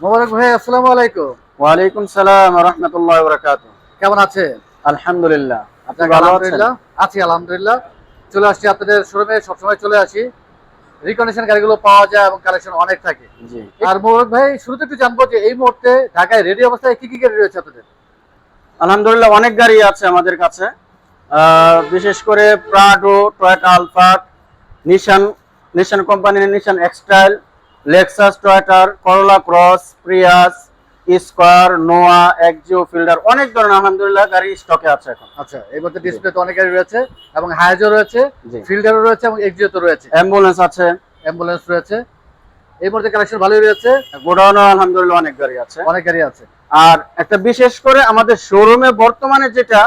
মোবারক ভাই আসসালামু আলাইকুম। ওয়ালাইকুম সালাম রহমতুল্লাহ বরকাত কেমন আছেন? আলহামদুলিল্লাহ। আপনি ভালো আছেন? আলহামদুলিল্লাহ আছি আলহামদুলিল্লাহ। চলে আসছি আপনাদের শোরুমে সবসময় চলে আসি। রিকন্ডিশন গাড়িগুলো পাওয়া যায় এবং কালেকশন অনেক থাকে। জি। আর মোবারক ভাই শুরুতে একটু জানব যে এই মুহূর্তে ঢাকায় রেডি অবস্থায় কি কি গাড়ি রয়েছে আপনাদের? আলহামদুলিল্লাহ অনেক গাড়ি আছে আমাদের কাছে। আহ, বিশেষ করে প্রাডো টয়োটা আলফাট নিশান নিশান কোম্পানির Nissan এক্সটাইল Lexus টয়োটার Corolla Cross Prius Esquire Noah Axio Fielder অনেক ধরনের আলহামদুলিল্লাহ গাড়ি স্টকে আছে এখন। আচ্ছা এই মধ্যে ডিসপ্লেতে অনেক গাড়ি রয়েছে এবং হায়াজও রয়েছে ফিল্ডারও রয়েছে এবং একজিও তো রয়েছে। অ্যাম্বুলেন্স আছে। অ্যাম্বুলেন্স রয়েছে। এই মুহূর্তে কালেকশন ভালোই রয়েছে। গোডাউনও আলহামদুলিল্লাহ অনেক গাড়ি আছে। অনেক গাড়ি আছে। আর একটা বিশেষ করে আমাদের শোরুমে বর্তমানে যেটা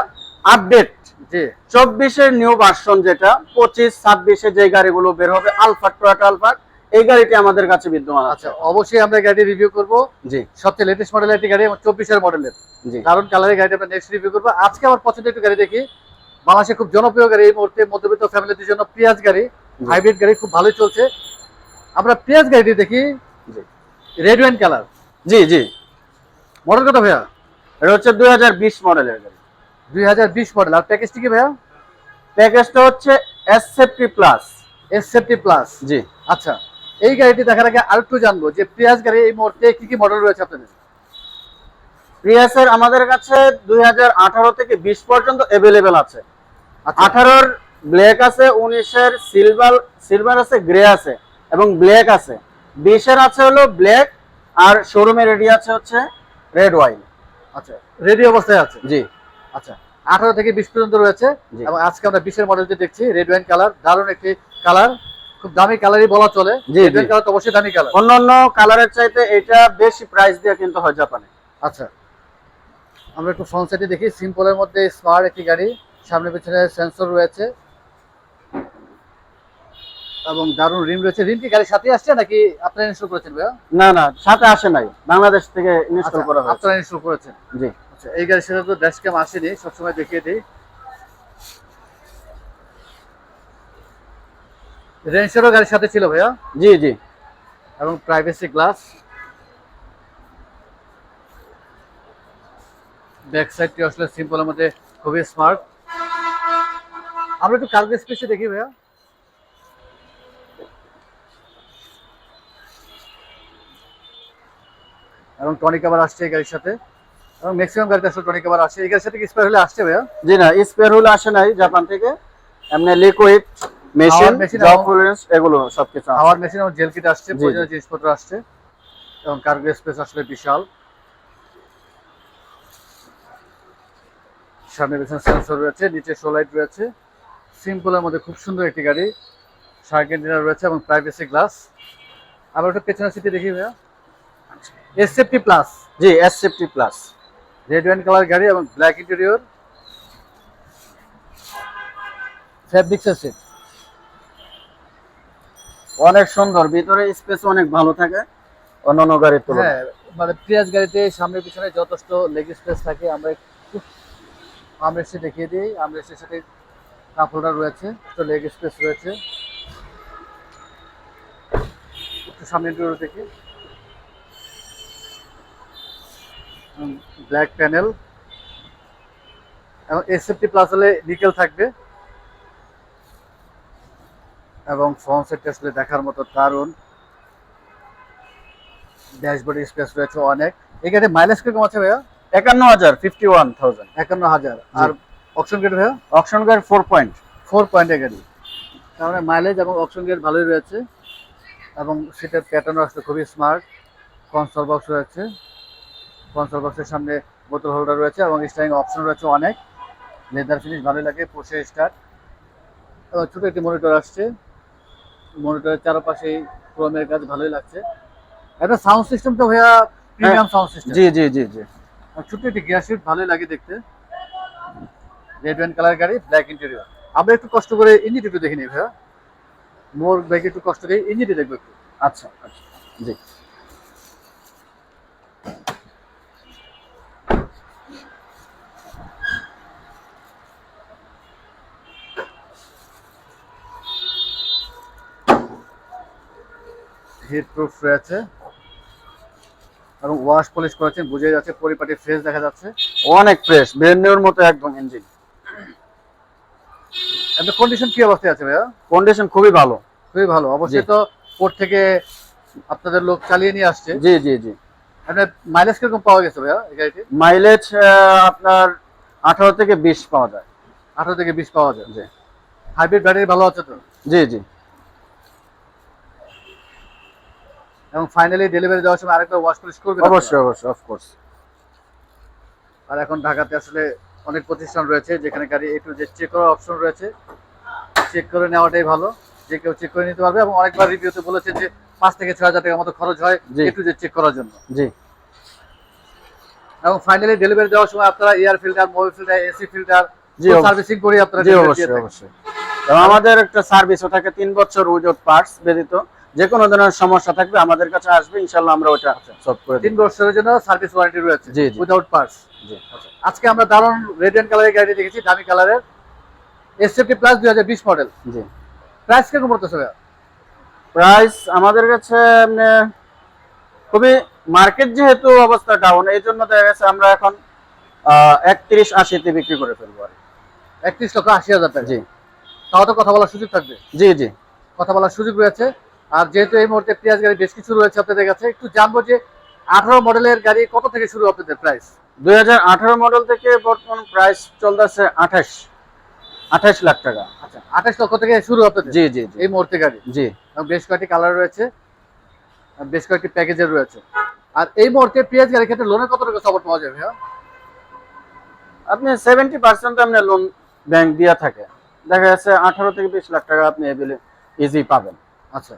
আপডেট জি। চব্বিশের নিউ ভার্সন যেটা পঁচিশ ছাব্বিশে যে গাড়িগুলো বের হবে আলফাট টয়টা আলফাট এই গাড়িটি আমাদের কাছে বিদ্যমান আছে। আচ্ছা অবশ্যই আমরা গাড়ি রিভিউ করব। জি। সবচেয়ে লেটেস্ট মডেলের একটি গাড়ি চব্বিশের মডেলের জি। দারুণ কালারের গাড়িটা আমরা নেক্সট রিভিউ করব। আজকে আমার পছন্দের একটু গাড়ি দেখি বাংলাদেশে খুব জনপ্রিয় গাড়ি এই মুহূর্তে মধ্যবিত্ত ফ্যামিলিদের জন্য পিয়াজ গাড়ি হাইব্রিড গাড়ি খুব ভালোই চলছে। আমরা পিয়াজ গাড়িটি দেখি জি। রেড ওয়াইন কালার জি জি। মডেল কত ভাইয়া? এটা হচ্ছে দুই হাজার বিশ মডেলের গাড়ি। দুই হাজার বিশ মডেল আর প্যাকেজটি কি ভাইয়া? প্যাকেজটা হচ্ছে S safety plus S safety plus জি। আচ্ছা। এই গাড়িটি দেখার আগে আরেকটু জানব যে পিয়াজ গাড়ি এই মুহূর্তে কি কি মডেল রয়েছে আপনাদের? প্রিয়াসের আমাদের কাছে দুই হাজার আঠারো থেকে বিশ পর্যন্ত অ্যাভেলেবেল আছে। আচ্ছা। আঠারোর ব্ল্যাক আছে উনিশের সিলভার সিলভার আছে গ্রে আছে এবং ব্ল্যাক আছে। বিশের আছে হলো ব্ল্যাক আর শোরুমে রেডি আছে হচ্ছে রেড ওয়াইন আচ্ছা রেডি অবস্থায় আছে? জি। আচ্ছা আঠারো থেকে বিশ পর্যন্ত রয়েছে। এবং আজকে আমরা বিশের মডেলটি দেখছি রেড ওয়াইন কালার দারুণ একটি কালার খুব দামি কালারই বলা চলে। জি, রেড কালার তো অবশ্যই দামি কালার অন্যান্য কালারের চাইতে এটা বেশি প্রাইস দিয়ে কিনতে হয় জাপানে। আচ্ছা। আমরা একটু ফ্রন্ট সাইডে দেখি। সিম্পলের মধ্যে স্মার্ট একটি গাড়ি। সামনে পেছনে সেন্সর রয়েছে। এবং দারুণ রিম রয়েছে। রিম কি গাড়ির সাথে আসছে নাকি আপনারা ইনস্টল করেছেন ভাইয়া? না না সাথে আসে নাই। বাংলাদেশ থেকে ইনস্টল আচ্ছা, করা হয়েছে। আপনারা ইনস্টল করেছেন। জি। আচ্ছা এই গাড়ির সাথে তো ড্যাশ ক্যাম আসেনি। সবসময় দেখিয়ে দিই। রেঞ্জেরও গাড়ির সাথে ছিল ভাইয়া? জি জি। এবং প্রাইভেসি গ্লাস ব্যাক সাইডটি আসলে সিম্পলের মধ্যে খুবই স্মার্ট আমরা একটু কার্গো স্পেসে দেখি ভাইয়া। এবং টনিক আবার আসছে এই গাড়ির সাথে। এবং ম্যাক্সিমাম গাড়িতে আসলে টনিক আবার আসছে। এই গাড়ির সাথে কি স্পেয়ার হলে আসছে ভাইয়া? জি না স্পেয়ার হুইল আসে নাই জাপান থেকে। এমনি লিকুইড মেশিন ফুলেন্স এগুলো সবকিছু। খাওয়ার মেশিন এবং জেল কিট আসছে। প্রয়োজনীয় জিনিসপত্র আসছে এবং কার্গো স্পেস আসলে বিশাল। সামনে পেছনে সেন্সর রয়েছে নিচে সোলাইট রয়েছে। সিম্পলের মধ্যে খুব সুন্দর একটি গাড়ি সার্কেল ডিনার রয়েছে এবং প্রাইভেসি গ্লাস আবার একটা পেছনের সিটে দেখি ভাইয়া। এস সেফটি প্লাস জি S safety plus red wine colour গাড়ি এবং ব্ল্যাক ইন্টেরিয়র ফ্যাব্রিক্সের সিট অনেক সুন্দর, ভিতরে স্পেস অনেক ভালো থাকে, অন্যান্য গাড়ির তুলনায়। হ্যাঁ মানে পিয়াজ গাড়িতে সামনে পিছনে যথেষ্ট লেগ স্পেস থাকে, আমরা একটু আমরেস্টে দেখিয়ে দিই আমরেস্টের সাথে কাপ হোল্ডার রয়েছে, একটু লেগ স্পেস রয়েছে। একটু সামনে ডোর দেখি। ব্ল্যাক প্যানেল এবং এসএফটি প্লাস হলে নিকেল থাকবে। এবং ফ্রন্ট আসলে দেখার মতো দারুণ। ড্যাশবোর্ড স্পেস রয়েছে অনেক। এখানে মাইলেজ কীরকম আছে ভাইয়া? একান্ন হাজার ফিফটি ওয়ান থাউজেন্ড একান্ন হাজার আর অপশন গেট ভাইয়া? অপশন গাড়ি ফোর পয়েন্ট ফোর গাড়ি তার মানে মাইলেজ এবং অপশন গেট ভালোই রয়েছে। এবং সেটার প্যাটার্নও আসলে খুবই স্মার্ট কনসোল বক্স রয়েছে। কনসোল বক্সের সামনে বোতল হোল্ডার রয়েছে এবং স্টারিং অপশন রয়েছে অনেক। লেদার ফিনিশ ভালোই লাগে পোষে স্টার্ট এবং ছোটো একটি মনিটর আসছে। মনিটরের চারপাশে ক্রোমের কাজ ভালোই লাগছে। একটা সাউন্ড সিস্টেম তো ভাইয়া প্রিমিয়াম সাউন্ড সিস্টেম জি জি জি জি। আর ছোট্ট একটি গিয়ার শিট ভালোই লাগে দেখতে। রেড অ্যান্ড কালার গাড়ি ব্ল্যাক ইন্টেরিয়র আমরা একটু কষ্ট করে ইঞ্জিন একটু দেখে নিই ভাইয়া। মোর ব্যাগে একটু কষ্ট করে ইঞ্জিনটি দেখব একটু। আচ্ছা আচ্ছা। জি। হিট প্রুফ রয়েছে। এবং ওয়াশ পলিশ করেছেন বুঝে যাচ্ছে পরিপাটি ফ্রেশ দেখা যাচ্ছে। অনেক ফ্রেশ ব্র্যান্ড নিউর মতো একদম ইঞ্জিন এমনি কন্ডিশন কি অবস্থায় আছে ভাইয়া? কন্ডিশন খুবই ভালো। খুবই ভালো। অবশ্যই তো পোর্ট থেকে আপনাদের লোক চালিয়ে নিয়ে আসছে। জি জি জি। আপনার মাইলেজ কীরকম পাওয়া গেছে ভাইয়া এই গাড়িটি মাইলেজ আপনার আঠারো থেকে বিশ পাওয়া যায়। আঠারো থেকে বিশ পাওয়া যায়। জি। হাইব্রিড ব্যাটারি ভালো আছে তো? জি জি। এবং ফাইনালি ডেলিভারি দেওয়ার সময় আরেকবার ওয়াশ পলিশ করবেন আপনারা? অবশ্যই অবশ্যই অফকোর্স আর এখন ঢাকাতে আসলে অনেক প্রতিষ্ঠান রয়েছে যেখানে গাড়ি একটু যে চেক করার অপশন রয়েছে। চেক করে নেওয়াটাই ভালো। যে কেউ চেক করে নিতে পারবে এবং অনেকবার রিভিউতে বলেছে যে পাঁচ থেকে ছয় হাজার টাকার মতো খরচ হয়। একটু যে চেক করার জন্য। জি। এবং ফাইনালি ডেলিভারি দেওয়ার সময় আপনারা air filter mobile filter AC filter servicing করে আপনারা অবশ্যই অবশ্যই। আমাদের একটা সার্ভিস ওটাকে তিন বছর উইদাউট পার্টস ব্যতীত। যে কোনো ধরনের সমস্যা থাকবে আমাদের কাছে আসবে ইনশাল্লাহ আমরা ওটা সলভ করে তিন বছরের জন্য সার্ভিস ওয়ারেন্টি রয়েছে জি। উইদাউট পার্টস জি। আজকে আমরা দারুণ রেডিয়ান কালারের গাড়ি দেখেছি দামি কালারের এসএফটি প্লাস দুই হাজার বিশ মডেল জি। প্রাইস কীরকম পড়তেছে? প্রাইস আমাদের কাছে খুবই মার্কেট যেহেতু অবস্থা ডাউন এই জন্য দেখা গেছে আমরা এখন একত্রিশ আশিতে বিক্রি করে ফেলব আর একত্রিশ লক্ষ আশি হাজার টাকা। জি। তাও তো কথা বলার সুযোগ থাকবে। জি জি। কথা বলার সুযোগ রয়েছে। আর যেহেতু এই মুহূর্তে পেঁয়াজ গাড়ি বেশ কিছু রয়েছে আপনাদের কাছে একটু জানব যে আঠারো মডেলের গাড়ি কত থেকে শুরু আপনাদের প্রাইস দু হাজার আঠারো মডেল থেকে বর্তমান প্রাইস চলতেছে আঠাশ। আঠাশ লাখ টাকা। আচ্ছা আঠাশ লক্ষ থেকে শুরু আপনাদের? জি জি এই মুহূর্তে গাড়ি? জি। বেশ কয়েকটি কালার রয়েছে বেশ কয়েকটি প্যাকেজের রয়েছে। আর এই মুহূর্তে পেঁয়াজ গাড়ির ক্ষেত্রে লোনের কত টাকা সাপোর্ট পাওয়া যাবে আপনি সেভেন্টি পার্সেন্ট আপনি লোন ব্যাংক দিয়ে থাকে। দেখা যাচ্ছে আঠারো থেকে বিশ লাখ টাকা আপনি এবিলে ইজি পাবেন। আচ্ছা।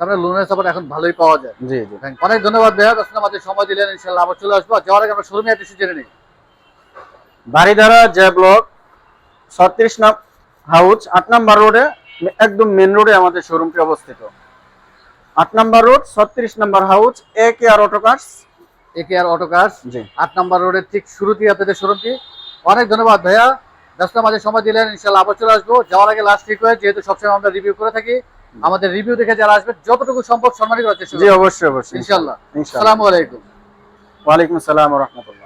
তারপরে লোনের সাপোর্ট এখন ভালোই পাওয়া যায়। জি জি। You. অনেক ধন্যবাদ ভাইয়া দশ আমাদের সময় দিলেন ইনশাল্লাহ আবার চলে আসব। যাওয়ার আগে আমরা শোরুমে একটু জেনে নিই। বাড়িধারা যে ব্লক ছত্রিশ নাম হাউস আট নাম্বার রোডে একদম মেন রোডে আমাদের শোরুমটি অবস্থিত। আট নাম্বার রোড ছত্রিশ number house A K R auto cars K R auto cars জি। আট নম্বর রোডের ঠিক শুরুতেই আপনাদের শোরুমটি অনেক ধন্যবাদ ভাইয়া। দশটা মাঝে সময় দিলেন ইনশাল্লাহ আবার চলে আসব। যাওয়ার আগে লাস্ট রিকোয়েস্ট যেহেতু সবসময় আমরা রিভিউ করে থাকি আমাদের রিভিউ দেখে যারা আসবে যতটুকু সম্ভব সম্মানিত হচ্ছে চেষ্টা জি অবশ্যই অবশ্যই। ইনশাআল্লাহ। ইনশাআল্লাহ। আসসালামু আলাইকুম। ওয়া আলাইকুম আসসালাম রহমতুল্লাহ।